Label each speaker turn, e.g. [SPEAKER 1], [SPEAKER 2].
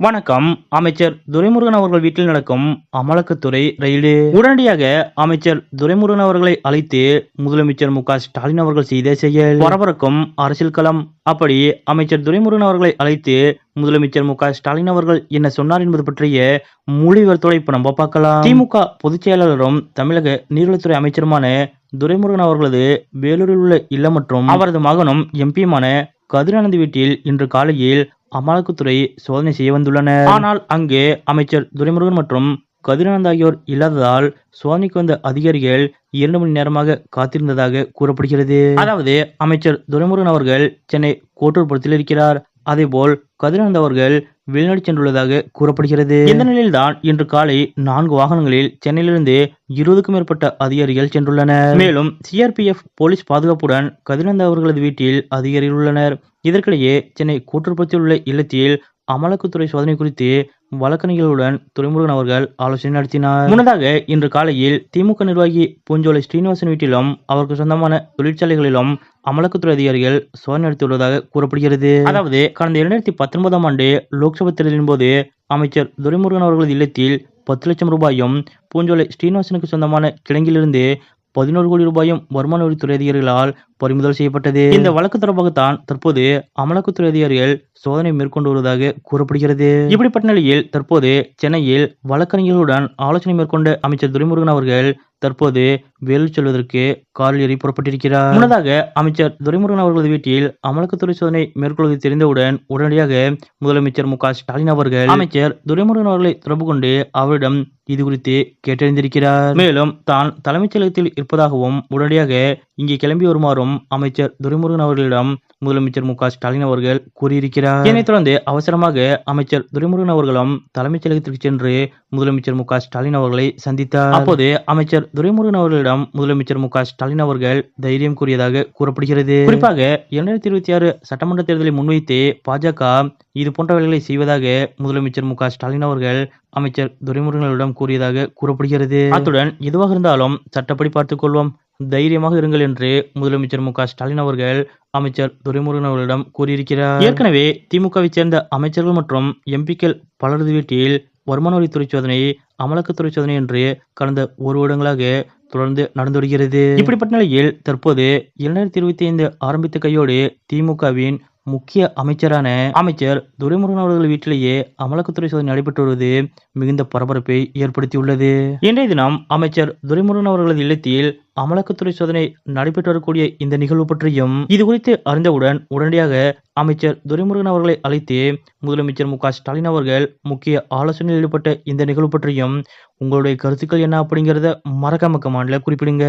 [SPEAKER 1] வணக்கம் அமைச்சர் துரைமுருகன் அவர்கள் வீட்டில் நடக்கும் அமலாக்கத்துறை ரெய்டு உடனடியாக அமைச்சர் துரைமுருகன் அவர்களை அழைத்து முதலமைச்சர் மு ஸ்டாலின் அவர்கள் செய்த செயல். பரபரக்கும் அரசியல் களம். அப்படி அமைச்சர் துரைமுருகன் அவர்களை அழைத்து முதலமைச்சர் மு ஸ்டாலின் அவர்கள் என்ன சொன்னார் என்பது பற்றிய முழு விவரத்தோட இப்ப நம்ம பார்க்கலாம். திமுக பொதுச் செயலாளரும் தமிழக நீர்வளத்துறை அமைச்சருமான துரைமுருகன் அவர்களது வேலூரில் உள்ள இல்லம் மற்றும் அவரது மகனும் எம்பியுமான கதிரானந்த் வீட்டில் இன்று காலையில் அமலாக்கத்துறை சோதனை செய்ய வந்துள்ளனர். ஆனால் அங்கு அமைச்சர் துரைமுருகன் மற்றும் கதிரானந்த் ஆகியோர் இல்லாததால் சோதனைக்கு வந்த அதிகாரிகள் இரண்டு மணி நேரமாக காத்திருந்ததாக கூறப்படுகிறது. அதாவது அமைச்சர் துரைமுருகன் அவர்கள் சென்னை கோட்டூர்புரத்தில் இருக்கிறார். அதேபோல் கதிரானந்த் அவர்கள் வெளிநாடு சென்றுள்ளதாக கூறப்படுகிறது. இந்த நிலையில்தான் இன்று காலை நான்கு வாகனங்களில் சென்னையிலிருந்து இருபதுக்கும் மேற்பட்ட அதிகாரிகள் சென்றுள்ளனர். மேலும் சிஆர்பிஎஃப் போலீஸ் பாதுகாப்புடன் கதிரானந்த் அவர்களது வீட்டில் அதிகாரிகள் உள்ளனர். இதற்கிடையே சென்னை கூட்டுறப்பத்தில் உள்ள இல்லத்தில் அமலாக்கத்துறை சோதனை குறித்து வழக்கறிஞர்களுடன் துரைமுருகன் அவர்கள் ஆலோசனை நடத்தினார். முன்னதாக இன்று காலையில் திமுக நிர்வாகி பூஞ்சோலை ஸ்ரீனிவாசன் வீட்டிலும் அவருக்கு சொந்தமான தொழிற்சாலைகளிலும் அமலாக்கத்துறை அதிகாரிகள் சோதனை நடத்தியுள்ளதாக கூறப்படுகிறது. அதாவது கடந்த இரண்டாயிரத்தி பத்தொன்பதாம் ஆண்டு லோக்சபா தேர்தலின் போது அமைச்சர் துரைமுருகன் அவர்களது இல்லத்தில் பத்து லட்சம் ரூபாயும் பூஞ்சோலை ஸ்ரீனிவாசனுக்கு சொந்தமான கிழங்கிலிருந்து பதினோரு கோடி ரூபாயும் வருமான வரித்துறை அதிகாரிகளால் பறிமுதல் செய்யப்பட்டது. இந்த வழக்கு தொடர்பாகத்தான் தற்போது அமலாக்கத்துறை அதிகாரிகள் சோதனை மேற்கொண்டு வருவதாக கூறப்படுகிறது. இப்படிப்பட்ட நிலையில் தற்போது சென்னையில் வழக்கறிஞர்களுடன் ஆலோசனை மேற்கொண்ட அமைச்சர் துரைமுருகன் அவர்கள் தற்போது வேலூர் செல்வதற்கு காரில் ஏறி புறப்பட்டிருக்கிறார். முன்னதாக அமைச்சர் துரைமுருகன் அவர்களது வீட்டில் அமலாக்கத்துறை சோதனை மேற்கொள்வது தெரிந்தவுடன் உடனடியாக முதலமைச்சர் மு க ஸ்டாலின் அவர்கள் அமைச்சர் துரைமுருகன் அவர்களை தொடர்பு கொண்டு அவரிடம் இது குறித்து கேட்டறிந்திருக்கிறார். மேலும் தான் தலைமைச் செயலகத்தில் இருப்பதாகவும் உடனடியாக இங்கே கிளம்பி வருமாறும் அமைச்சர் துரைமுருகன் அவர்களிடம் முதலமைச்சர் மு க ஸ்டாலின் அவர்கள் கூறியிருக்கிறார். இதனைத் தொடர்ந்து அவசரமாக அமைச்சர் துரைமுருகன் அவர்களும் தலைமைச் செயலகத்திற்கு சென்று முதலமைச்சர் மு க ஸ்டாலின் அவர்களை சந்தித்தார். அப்போது அமைச்சர் துரைமுருகன் அவர்களிடம் முதலமைச்சர் மு க ஸ்டாலின் அவர்கள் தைரியம் கூறியதாக கூறப்படுகிறது. குறிப்பாக இரண்டாயிரத்தி இருபத்தி ஆறு சட்டமன்ற தேர்தலை முன்வைத்து பாஜக இது போன்ற வேலைகளை செய்வதாக முதலமைச்சர் மு க ஸ்டாலின் அவர்கள் அமைச்சர் துரைமுருகனிடம் கூறியதாக கூறப்படுகிறது. அத்துடன் எதுவாக இருந்தாலும் சட்டப்படி பார்த்துக் கொள்வோம். தைரியமாக இருங்கள் என்று முதலமைச்சர் மு க ஸ்டாலின் அவர்கள் அமைச்சர் துரைமுருகன் அவர்களிடம் கூறியிருக்கிறார். ஏற்கனவே திமுகவை சேர்ந்த அமைச்சர்கள் மற்றும் எம்பிக்கள் பலரது வீட்டில் வருமான சோதனை அமலாக்கத்துறை சோதனை என்று கடந்த ஒரு வருடங்களாக தொடர்ந்து நடந்து வருகிறது. இப்படிப்பட்ட நிலையில் தற்போது இரண்டாயிரத்தி இருபத்தி ஐந்து ஆரம்பித்த கையோடு திமுகவின் முக்கிய அமைச்சரான அமைச்சர் துரைமுருகன் அவர்கள் வீட்டிலேயே அமலாக்கத்துறை சோதனை நடைபெற்று வருவது மிகுந்த பரபரப்பை ஏற்படுத்தியுள்ளது. இன்றைய தினம் அமைச்சர் துரைமுருகன் அவர்களது இல்லத்தில் அமலாக்கத்துறை சோதனை நடைபெற்று வரக்கூடிய இந்த நிகழ்வு பற்றியும் இது குறித்து அறிந்தவுடன் உடனடியாக அமைச்சர் துரைமுருகன் அவர்களை அழைத்து முதலமைச்சர் மு ஸ்டாலின் அவர்கள் முக்கிய ஆலோசனையில் ஈடுபட்ட இந்த நிகழ்வு பற்றியும் உங்களுடைய கருத்துக்கள் என்ன அப்படிங்கிறத மறக்காம மாநில குறிப்பிடுங்க.